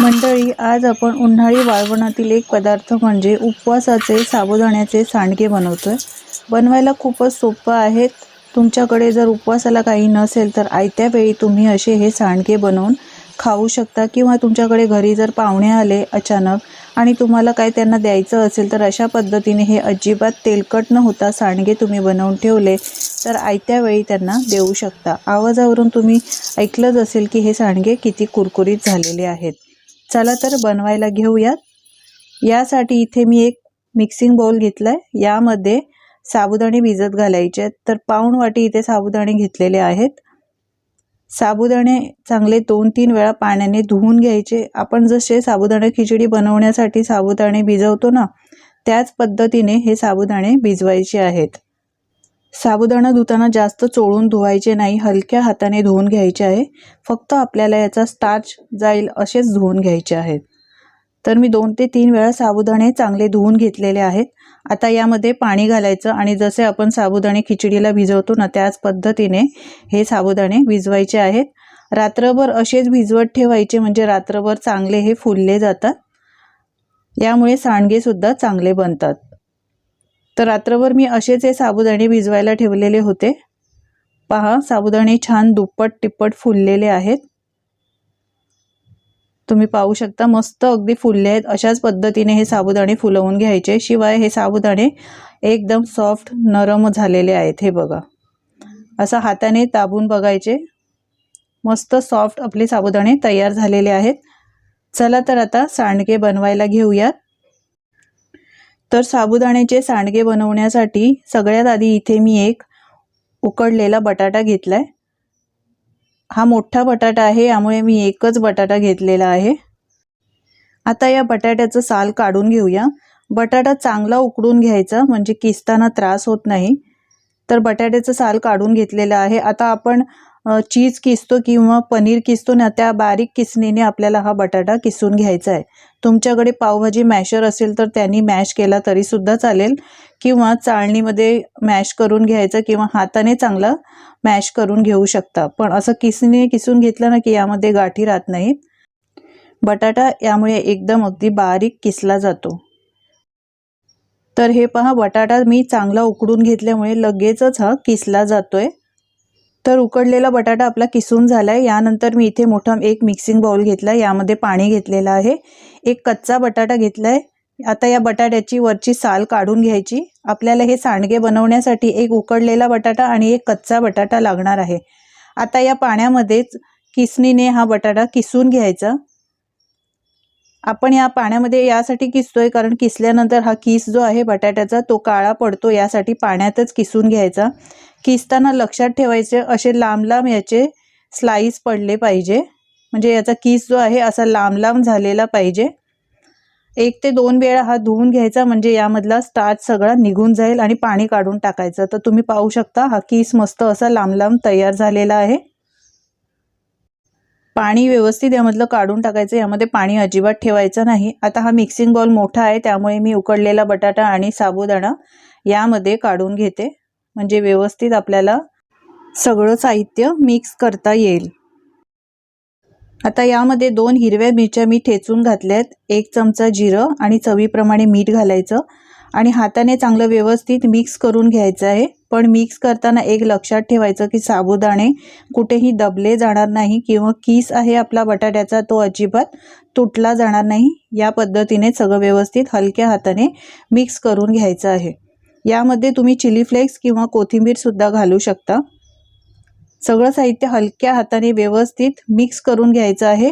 मंडळी आज आपण उन्हाळी वाळवणातील एक पदार्थ म्हणजे उपवासाचे साबुदाण्याचे सांडगे बनवतोय. बनवायला खूपच सोपं आहेत. तुमच्याकडे जर उपवासाला काही नसेल तर आयत्या वेळी तुम्ही असे हे सांडगे बनवून खाऊ शकता किंवा तुमच्याकडे घरी जर पाहुणे आले अचानक आणि तुम्हाला काय त्यांना द्यायचं असेल तर अशा पद्धतीने हे अजिबात तेलकट न होता सांडगे तुम्ही बनवून ठेवले तर आयत्या वेळी त्यांना देऊ शकता. आवाजावरून तुम्ही ऐकलंच असेल की हे सांडगे किती कुरकुरीत झालेले आहेत. चला तर बनवायला घेऊयात. यासाठी इथे मी एक मिक्सिंग बाउल घेतला आहे यामध्ये साबुदाणे भिजत घालायचे आहेत. तर पाऊण वाटी इथे साबुदाणे घेतलेले आहेत. साबुदाणे चांगले दोन तीन वेळा पाण्याने धुवून घ्यायचे. आपण जसे साबुदाणे खिचडी बनवण्यासाठी साबुदाणे भिजवतो ना त्याच पद्धतीने हे साबुदाणे भिजवायचे आहेत. साबुदाणा धुताना जास्त चोळून धुवायचे नाही हलक्या हाताने धुवून घ्यायचे आहे. फक्त आपल्याला याचा स्टार्च जाईल असेच धुवून घ्यायचे आहेत. तर मी दोन ते तीन वेळा साबुदाणे चांगले धुवून घेतलेले आहेत. आता यामध्ये पाणी घालायचं आणि जसे आपण साबुदाणे खिचडीला भिजवतो ना त्याच पद्धतीने हे साबुदाणे भिजवायचे आहेत. रात्रभर असेच भिजवत ठेवायचे म्हणजे रात्रभर चांगले हे फुलले जातात. यामुळे सांडगेसुद्धा चांगले बनतात. तर रात्रभर मी असेच हे साबुदाणे भिजवायला ठेवलेले होते. पहा साबुदाणे छान दुप्पट तिप्पट फुललेले आहेत. तुम्ही पाहू शकता मस्त अगदी फुलले आहेत. अशाच पद्धतीने हे साबुदाणे फुलवून घ्यायचे. शिवाय हे साबुदाणे एकदम सॉफ्ट नरम झालेले आहेत. हे बघा. असं हाताने दाबून बघायचे. मस्त सॉफ्ट आपले साबुदाणे तयार झालेले आहेत. चला तर आता सांडगे बनवायला घेऊयात. तर साबुदाण्याचे सांडगे बनवण्यासाठी सगळ्यात आधी इथे मी एक उकडलेला बटाटा घेतलाय. हा मोठा बटाटा आहे यामुळे मी एकच बटाटा घेतलेला आहे. आता या बटाट्याचं साल काढून घेऊया. बटाटा चांगला उकडून घ्यायचा म्हणजे किसताना त्रास होत नाही. तर बटाट्याचं साल काढून घेतलेलं आहे. आता आपण चीज किसतो किंवा पनीर किसतो ना त्या बारीक किसणीने आपल्याला हा बटाटा किसून घ्यायचा आहे. तुमच्याकडे पावभाजी मॅशर असेल तर त्यांनी मॅश केला तरीसुद्धा चालेल. किंवा चाळणीमध्ये मॅश करून घ्यायचं किंवा हाताने चांगला मॅश करून घेऊ शकता. पण असं किसणीने किसून घेतलं ना की यामध्ये गाठी राहत नाहीत बटाटा यामुळे एकदम अगदी बारीक किसला जातो. तर हे पहा बटाटा मी चांगला उकडून घेतल्यामुळे लगेचच हा किसला जातोय. तर उकडलेला बटाटा आपला किसून झाला आहे यानंतर मी इथे मोठा एक मिक्सिंग बाउल घेतला. यामध्ये पाणी घेतलेलं आहे. एक कच्चा बटाटा घेतला आहे आता या बटाट्याची वरची साल काढून घ्यायची. आपल्याला हे सांडगे बनवण्यासाठी एक उकडलेला बटाटा आणि एक कच्चा बटाटा लागणार आहे. आता या पाण्यामध्येच किसणीने हा बटाटा किसून घ्यायचा. आपण या पाण्यामध्ये यासाठी किसतोय कारण किसल्यानंतर हा किस जो आहे बटाट्याचा तो काळा पडतो. यासाठी पाण्यातच किसून घ्यायचा. किसताना लक्षात ठेवायचे असे लांब लांब याचे स्लाईस पडले पाहिजे. म्हणजे याचा किस जो आहे असा लांब लांब झालेला पाहिजे. एक ते दोन वेळा हा धुवून घ्यायचा म्हणजे यामधला स्टार्च सगळा निघून जाईल आणि पाणी काढून टाकायचं. तर तुम्ही पाहू शकता हा किस मस्त असा लांब लांब तयार झालेला आहे. पाणी व्यवस्थित यामधलं काढून टाकायचं यामध्ये पाणी अजिबात ठेवायचं नाही. आता हा मिक्सिंग बॉल मोठा आहे त्यामुळे मी उकडलेला बटाटा आणि साबुदाणा यामध्ये काढून घेते. म्हणजे व्यवस्थित आपल्याला सगळं साहित्य मिक्स करता येईल. आता यामध्ये दोन हिरव्या मिरच्या मी ठेचून घातल्यात. एक चमचा जिरं आणि चवीप्रमाणे मीठ घालायचं आणि हाताने चांगलं व्यवस्थित मिक्स करून घ्यायचं आहे. पण मिक्स करताना एक लक्षात ठेवायचं की साबुदाणे कुठेही दबले जाणार नाही किंवा किस आहे आपला बटाट्याचा तो अजिबात तुटला जाणार नाही. या पद्धतीने सगळं व्यवस्थित हलक्या हाताने मिक्स करून घ्यायचं आहे. यामध्ये तुम्ही चिली फ्लेक्स किंवा कोथिंबीरसुद्धा घालू शकता. सगळं साहित्य हलक्या हाताने व्यवस्थित मिक्स करून घ्यायचं आहे.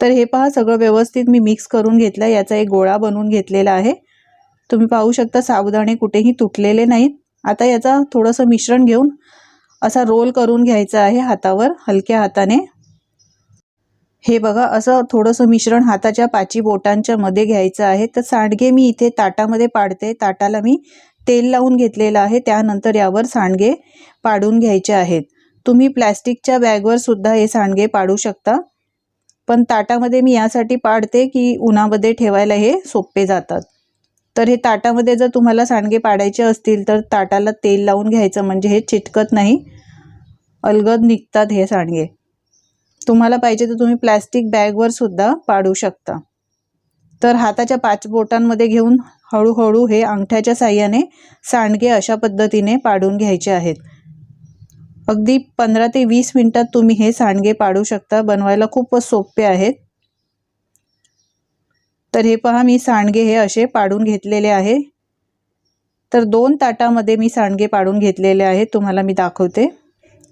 तर हे पहा सगळं व्यवस्थित मी मिक्स करून घेतलं याचा एक गोळा बनवून घेतलेला आहे. तुम्ही पाहू शकता साबुदाणे कुठेही तुटलेले नाहीत. आता याचा थोडंसं मिश्रण घेऊन असा रोल करून घ्यायचा आहे हातावर हलक्या हाताने. हे बघा असं थोडंसं मिश्रण हाताच्या पाची बोटांच्या मध्ये घ्यायचं आहे. तर सांडगे मी इथे ताटामध्ये पाडते. ताटाला मी तेल लावून घेतलेलं आहे. त्यानंतर यावर सांडगे पाडून घ्यायचे आहेत. तुम्ही प्लॅस्टिकच्या बॅगवर सुद्धा हे सांडगे पाडू शकता. पण ताटामध्ये मी यासाठी पाडते की उन्हामध्ये ठेवायला हे सोपे जातात. तर हे ताटामध्ये जर तुम्हाला सांडगे पाडायचे असतील तर ताटाला तेल लावून घ्यायचं म्हणजे हे चिटकत नाही. अलगद निघतात हे सांडगे. तुम्हाला पाहिजे तर तुम्ही प्लॅस्टिक बॅगवर सुद्धा पाडू शकता. तर हाताच्या पाच बोटांमध्ये घेऊन हळूहळू हे अंगठ्याच्या साह्याने सांडगे अशा पद्धतीने पाडून घ्यायचे आहेत. अगदी पंधरा ते वीस मिनटात तुम्ही हे सांडगे पाडू शकता. बनवायला खूपच सोपे आहेत. तर हे पहा मी सांडगे हे असे पाडून घेतलेले आहे. तर दोन ताटामध्ये मी सांडगे पाडून घेतलेले आहेत तुम्हाला मी दाखवते.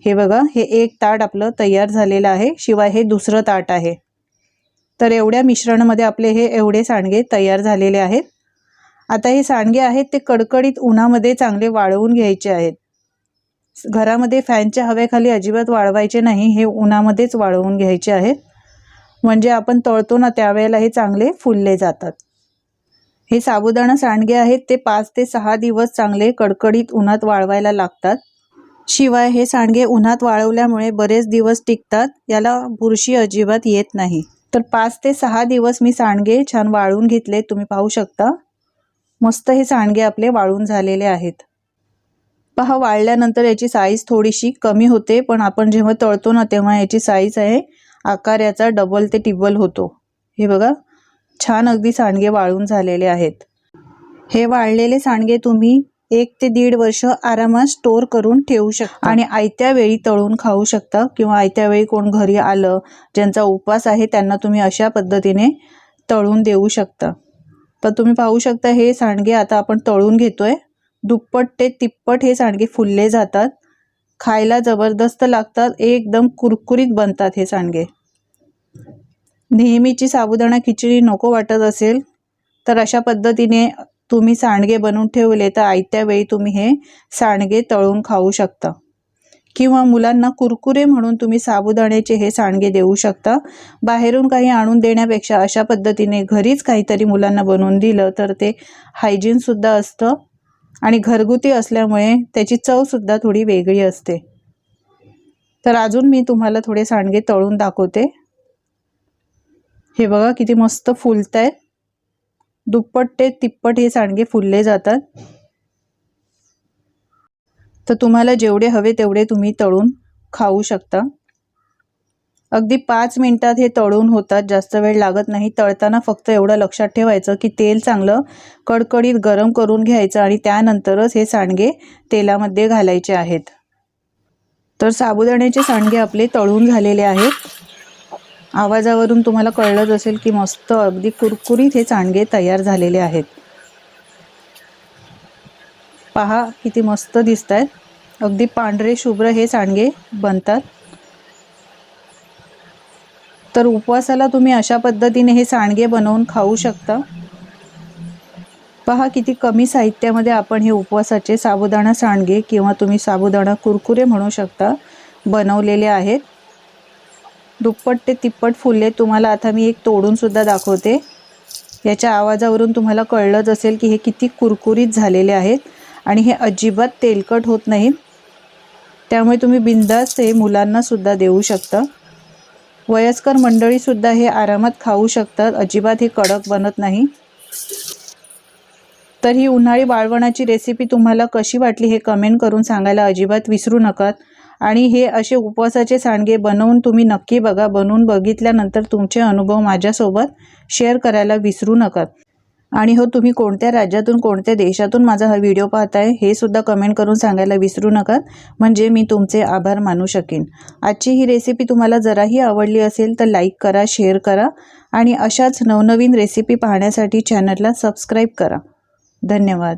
हे बघा हे एक ताट आपलं तयार झालेलं आहे शिवाय हे दुसरं ताट आहे. तर एवढ्या मिश्रणामध्ये आपले हे एवढे सांडगे तयार झालेले आहेत. आता हे सांडगे आहेत ते कडकडीत उन्हामध्ये चांगले वाळवून घ्यायचे आहेत. घरामध्ये फॅनच्या हवेखाली अजिबात वाळवायचे नाही हे उन्हामध्येच वाळवून घ्यायचे आहेत. म्हणजे आपण तळतो ना त्यावेळेला हे चांगले फुलले जातात. हे साबुदाणा सांडगे आहेत ते पाच ते सहा दिवस चांगले कडकडीत उन्हात वाळवायला लागतात. शिवाय हे सांडगे उन्हात वाळवल्यामुळे बरेच दिवस टिकतात याला बुरशी अजिबात येत नाही. तर पाच ते सहा दिवस मी सांडगे छान वाळून घेतले तुम्ही पाहू शकता. मस्त हे सांडगे आपले वाळून झालेले आहेत. पहा वाळल्यानंतर याची साईज थोडीशी कमी होते पण आपण जेव्हा तळतो ना तेव्हा याची साईज आहे आकार याचा डबल ते टिबल होतो. हे बघा छान अगदी सांडगे वाळून झालेले आहेत. हे वाळलेले सांडगे तुम्ही एक ते दीड वर्ष आरामात स्टोर करून ठेवू शकता. आणि आयत्या वेळी तळून खाऊ शकता किंवा आयत्या वेळी कोण घरी आलं ज्यांचा उपवास आहे त्यांना तुम्ही अशा पद्धतीने तळून देऊ शकता. तर तुम्ही पाहू शकता हे सांडगे आता आपण तळून घेतोय. दुप्पट ते तिप्पट हे सांडगे फुलले जातात. खायला जबरदस्त लागतात. एकदम कुरकुरीत बनतात हे सांडगे. नेहमीची साबुदाणा खिचडी नको वाटत असेल तर अशा पद्धतीने तुम्ही सांडगे बनवून ठेवले तर आयत्या वेळी तुम्ही हे सांडगे तळून खाऊ शकता. किंवा मुलांना कुरकुरे म्हणून तुम्ही साबुदाण्याचे हे सांडगे देऊ शकता. बाहेरून काही आणून देण्यापेक्षा अशा पद्धतीने घरीच काहीतरी मुलांना बनवून दिलं तर ते हायजीनसुद्धा असतं आणि घरगुती असल्यामुळे त्याची चवसुद्धा थोडी वेगळी असते. तर अजून मी तुम्हाला थोडे सांडगे तळून दाखवते. हे बघा किती मस्त फुलत आहे दुप्पट ते तिप्पट हे सांडगे फुलले जातात. तर तुम्हाला जेवढे हवे तेवढे तुम्ही तळून खाऊ शकता. अगदी पाच मिनिटात हे तळून होतात जास्त वेळ लागत नाही. तळताना फक्त एवढं लक्षात ठेवायचं की तेल चांगलं कडकडीत गरम करून घ्यायचं आणि त्यानंतरच हे सांडगे तेलामध्ये घालायचे आहेत. तर साबुदाण्याचे सांडगे आपले तळून झालेले आहेत. आवाजावरून तुम्हाला कळलंच असेल की मस्त अगदी कुरकुरीत हे सांडगे तयार झालेले आहेत. पहा किती मस्त दिसत आहेत अगदी पांढरे शुभ्र हे सांडगे बनतात. तर उपवासाला तुम्ही अशा पद्धतीने हे सांडगे बनवून खाऊ शकता. पहा किती कमी साहित्यामध्ये आपण हे उपवासाचे साबुदाणा सांडगे किंवा तुम्ही साबुदाणा कुरकुरे म्हणू शकता बनवलेले आहेत. दुप्पट ते तिप्पट फुले तुम्हाला आता मी एक तोडूनसुद्धा दाखवते. याच्या आवाजावरून तुम्हाला कळलंच असेल की हे किती कुरकुरीत झालेले आहेत आणि हे अजिबात तेलकट होत नाहीत. त्यामुळे तुम्ही बिंदास हे मुलांनासुद्धा देऊ शकता. वयस्कर मंडळीसुद्धा हे आरामात खाऊ शकतात. अजिबात हे कडक बनत नाही. तर ही उन्हाळी वाळवणाची रेसिपी तुम्हाला कशी वाटली हे कमेंट करून सांगायला अजिबात विसरू नका. आणि हे असे उपवासाचे सांडगे बनवून तुम्ही नक्की बघा. बनवून बघितल्यानंतर तुमचे अनुभव माझ्यासोबत शेअर करायला विसरू नका. आणि हो तुम्ही कोणत्या राज्यातून कोणत्या देशातून माझा हा व्हिडिओ पाहताय हे सुद्धा कमेंट करून सांगायला विसरू नका. म्हणजे मी तुमचे आभार मानू शकेन. आजची ही रेसिपी तुम्हाला जराही आवडली असेल तर लाईक करा शेअर करा आणि अशाच नवनवीन रेसिपी पाहण्यासाठी चॅनलला सबस्क्राईब करा. धन्यवाद.